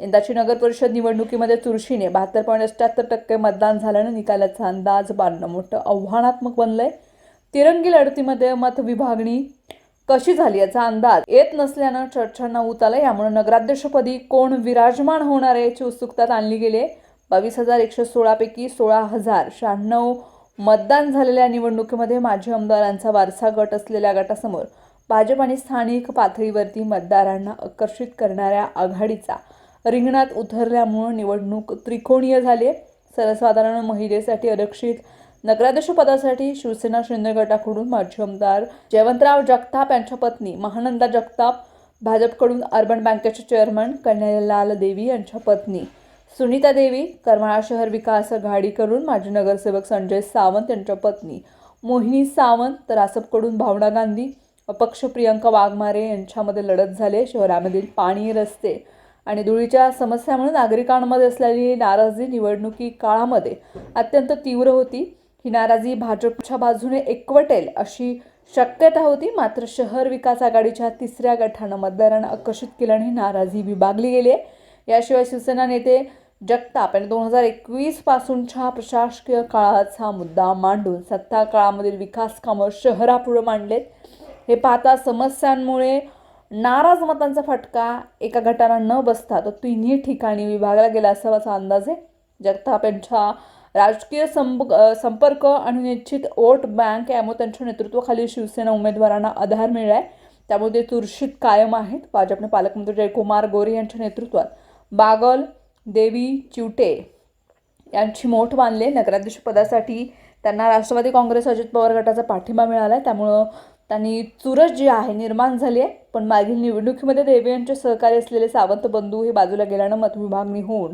यंदाची नगर परिषद निवडणुकीमध्ये चुरशीने बहात्तर पॉईंट अठ्ठ्याहत्तर टक्के मतदान झाल्यानं निकालाचा अंदाज बांधणं मोठं आव्हानात्मक बनलं आहे तिरंगी लढतीमध्ये मतविभागणी कशी झाली याचा अंदाज येत नसल्यानं चर्चांना उत आलं यामुळे नगराध्यक्षपदी कोण विराजमान होणार आहे याची उत्सुकता आणली गेली आहे बावीस हजार एकशे सोळापैकी सोळा हजार शहाण्णव मतदान झालेल्या निवडणुकीमध्ये माजी आमदारांचा वारसा गट असलेल्या गटासमोर भाजप आणि स्थानिक पातळीवरती मतदारांना आकर्षित करणाऱ्या आघाडीचा रिंगणात उतरल्यामुळं निवडणूक त्रिकोणीय झाली. आहे सर्वसाधारण महिलेसाठी आरक्षित नगराध्यक्ष पदासाठी शिवसेना शिंदे गटाकडून माजी आमदार जयवंतराव जगताप यांच्या पत्नी महानंदा जगताप भाजपकडून अर्बन बँकेचे चेअरमन कन्हैयालाल देवी यांच्या पत्नी सुनीता देवी करमाळा शहर विकास आघाडीकडून माजी नगरसेवक संजय सावंत यांच्या पत्नी मोहिनी सावंत तर आसपकडून भावना गांधी अपक्ष प्रियंका वाघमारे यांच्यामध्ये लढत झाले. शहरामधील पाणी रस्ते आणि धुळीच्या समस्यामुळे नागरिकांमध्ये असलेली नाराजी निवडणुकी काळामध्ये अत्यंत तीव्र होती. ही नाराजी भाजपच्या बाजूने एकवटेल अशी शक्यता होती. मात्र शहर विकास आघाडीच्या तिसऱ्या गटानं मतदारांना आकर्षित केल्याने नाराजी विभागली गेली आहे. याशिवाय शिवसेना नेते जगताप यांनी दोन हजार एकवीस पासूनच्या प्रशासकीय काळाचा मुद्दा मांडून सत्ता काळामधील विकास कामं शहरापुढे मांडलेत. हे पाहता समस्यांमुळे नाराज मतांचा फटका एका गटाला न बसता तो तिन्ही ठिकाणी विभागला गेला असावाचा अंदाज आहे. जगताप यांच्या राजकीय संप संपर्क आणि निश्चित वोट बँक यामुळे त्यांच्या नेतृत्वाखाली शिवसेना उमेदवारांना आधार मिळाला आहे त्यामुळे ते चुरशीत कायम आहेत. भाजपने पालकमंत्री जयकुमार गोरे यांच्या नेतृत्वात बागल देवी चिवटे यांची मोठ मानले. नगराध्यक्षपदासाठी त्यांना राष्ट्रवादी काँग्रेस अजित पवार गटाचा पाठिंबा मिळाला आहे त्यामुळं त्यांनी चुरस जी आहे निर्माण झाली आहे पण मागील निवडणुकीमध्ये देवे यांचे सहकारी असलेले सावंत बंधू हे बाजूला गेल्यानं मतविभागणी होऊन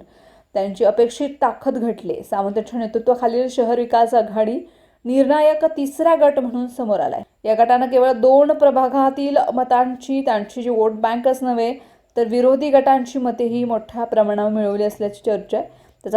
त्यांची अपेक्षित ताकद घटली. सावंत यांच्या नेतृत्वाखालील शहर विकास आघाडी निर्णायक तिसरा गट म्हणून समोर आलाय. या गटानं केवळ दोन प्रभागातील मतांची त्यांची जी वोट बँकच नव्हे तर विरोधी गटांची मतेही मोठ्या प्रमाणावर मिळवली असल्याची चर्चा आहे.